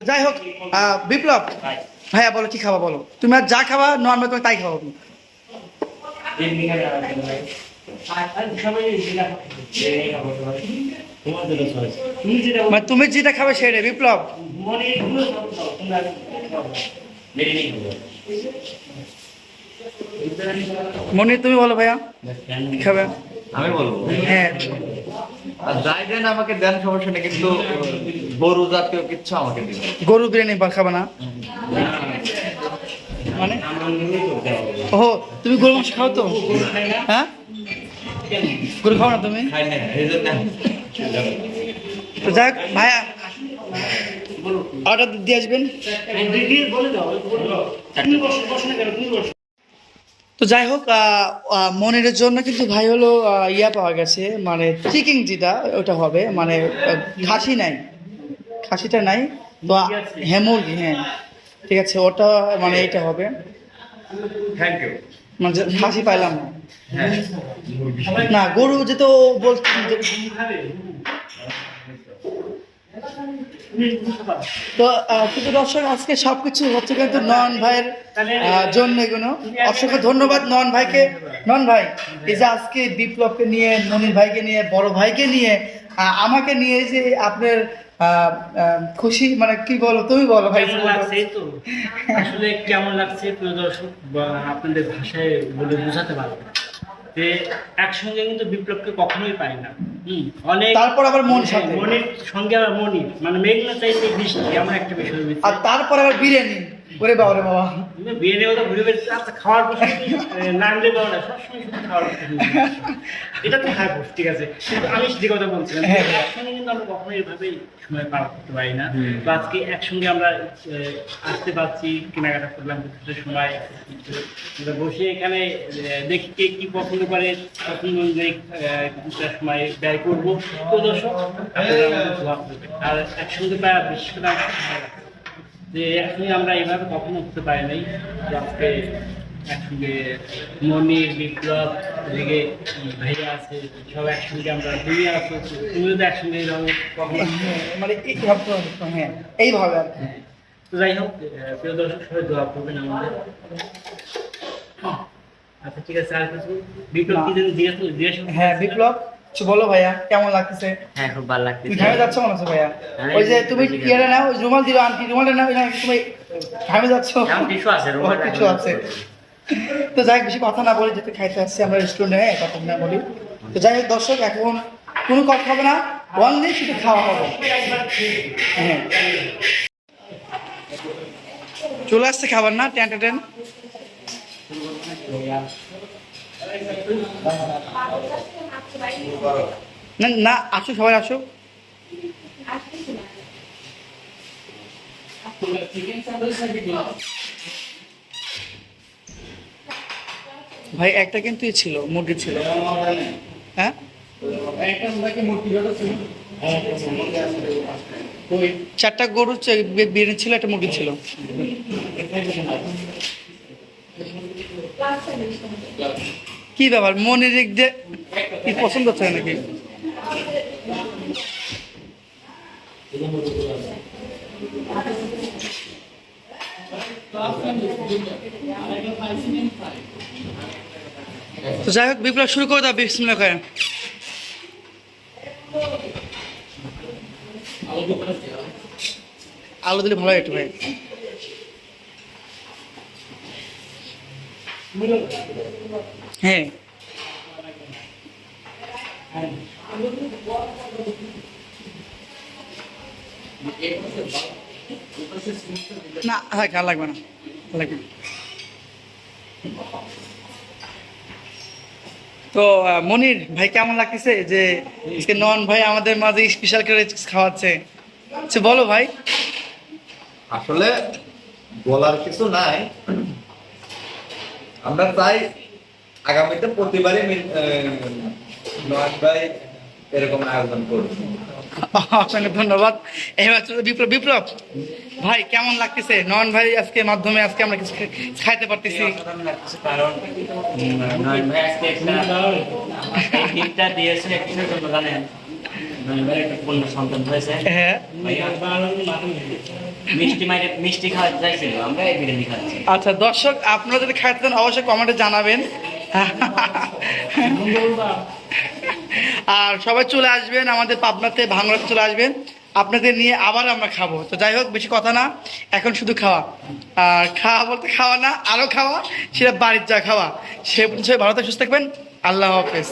যাই হোক বিপ্লব ভাইয়া বলো কি খাবা বলো? তুমি আর যা খাবা নর্মাল ভাই। তাই খাওয়া মানে তুমি যেটা খাবে সেটা বিপ্লব। মনি তুমি বলো ভাইয়া। কি খাবে? আমি বলব। হ্যাঁ। যাই দেন আমাকে দেন সমস্যা নেই কিন্তু গরু জাতীয় কিচ্ছু আমাকে দিন গরু বিরিয়ানি খাবে না মানে ও তুমি গরু মাংস খাও তো হ্যাঁ গরু খাও না তুমি হোক ভাইয়া অর্ডার দিয়ে আসবেন তো যাই হোক মনিরের জন্য কিন্তু ভাই হলো ইয়া পাওয়া গেছে মানে চিকেন যেটা ওটা হবে মানে খাসি নাই। খাসিটা নাই তো আ- হ্যাঁ মুরগি হ্যাঁ। ঠিক আছে ওটা মানে এটা হবে। থ্যাংক ইউ মানে খাসি পাইলাম না। হ্যাঁ। না গরু যে তো বলছি তো দর্শক, আজকে সবকিছু হচ্ছে কিন্তু নন ভাইয়ের জন্য এগুলো। অসংখ্য ধন্যবাদ নন ভাইকে। নন ভাই, এই যে আজকে বিপ্লবকে নিয়ে মনির ভাইকে নিয়ে, বড় ভাইকে নিয়ে আমাকে নিয়ে যে আপনার খুশি মানে কি বলো, তুমি বলো ভাই লাগছে তো? আসলে কেমন লাগছে প্রিয় দর্শক আপনাদের ভাষায় বলে বোঝাতে পারব। যে একসঙ্গে কিন্তু বিপ্লবকে কখনোই পাই না। হুম, অনেক তারপর আবার মন সাথে। মনির সঙ্গে আবার মনির। মানে মেঘনা চাইতে বৃষ্টি এমন একটা বিষয় আর তারপর আবার বিরিয়ানি। ওরে বাবা। রে বাবা বিয়ে নেওয়া তো ঘুরে বেড়াচ্ছে আচ্ছা খাওয়ার প্রশ্ন নাম দেবে না সবসময় শুধু খাওয়ার প্রশ্ন এটা তো খাই ঠিক আছে। কিন্তু আমি যে কথা বলছিলাম হ্যাঁ। একসঙ্গে কিন্তু আমরা কখনো এইভাবেই সময় পার করতে পারি না। তো আজকে একসঙ্গে আমরা আসতে পারছি কেনাকাটা করলাম কিছুটা সময় বসে এখানে দেখি কে কি পছন্দ করে পছন্দ অনুযায়ী কিছুটা সময় ব্যয় করব। তো দর্শক আপনারা আমাদের আর একসঙ্গে প্রায় বিশেষ করে আমার খুব ভালো লাগছে। যে একসঙ্গে আমরা এইভাবে কখনো হতে পারি নাই যে আজকে একসঙ্গে মনির বিপ্লব এদিকে ভাইয়া আছে সব একসঙ্গে আমরা দুনিয়া আছে। তুমিও তো একসঙ্গে এইভাবে কখনো? হ্যাঁ, মানে তো- হ্যাঁ এইভাবে আর কি। তো যাই হোক প্রিয় দর্শক সবাই দোয়া করবেন আমাদের। আচ্ছা ঠিক আছে আর কিছু? বিপ্লব কি যেন জিজ্ঞেস জিজ্ঞেস হ্যাঁ বিপ্লব। বলো ভাইয়া কেমন লাগতেছে? হ্যাঁ খুব ভালো তুমি লাগতেছে ঘামে যাচ্ছ মনে হচ্ছে ভাইয়া? হ্যাঁ, ওই যে তুমি নাও ওই রুমাল দিলো আন্টি রুমালটা নাও না তুমি ঘামে যাচ্ছ। টিস্যু আছে, রুমাল তো যাই বেশি কথা না বলি যেতে খাইতে আসছি আমরা রেস্টুরেন্টে হ্যাঁ কথা না বলি। তো যাই হোক দর্শক এখন কোনো কথা হবে না। অনলি শুধু খাওয়া হবে। হ্যাঁ। চলে আসছে খাবার না টেন টেন? না না, আসো, সবাই আসো। ভাই, একটা কিন্তু ছিল, মুরগি ছিল। হ্যাঁ? চারটা গরু বিরিয়ানি ছিল, একটা মুরগি ছিল। কি ব্যাপার? মনের দিক দিয়ে কি পছন্দ হচ্ছে নাকি? তো যাই হোক, বিপ্লব শুরু করে দাও, বিসমিল্লাহ করে আলু দিলে ভালো একটু ভাই। হ্যাঁ। না লাগবে না। লাগবে। তো মনির, ভাই কেমন লাগতেছে যে নন ভাই আমাদের মাঝে স্পেশাল করে খাওয়াচ্ছে? আচ্ছা বলো ভাই। আসলে বলার কিছু নাই। আমরা চাই আগামীতে আহ, নয়ন ভাই এরকম আয়োজন করব। অসংখ্য ধন্যবাদ। এবার চলো বিপ্লব বিপ্লব ভাই কেমন লাগতেছে? নন ভাই আজকে মাধ্যমে আজকে আমরা কিছু খাইতে পারতেছি। কারণ নয়ন ভাই আজকে একটা দিয়েছে জানেন। নয়ন ভাই একটা পূর্ণ সন্তান হয়েছে। হ্যাঁ। আচ্ছা দর্শক আপনারা যদি খাইতে চান অবশ্যই কমেন্টে জানাবেন। আর সবাই চলে আসবেন, আমাদের পাবনাতে ভাঙড়াতে চলে আসবেন। আপনাদের নিয়ে আবার আমরা খাব। তো যাই হোক, বেশি কথা না, এখন শুধু খাওয়া। আর খাওয়া বলতে খাওয়া না আরও খাওয়া, সেটা বাড়ির যা খাওয়া। সে ভারতে সুস্থ থাকবেন। আল্লাহ হাফেজ।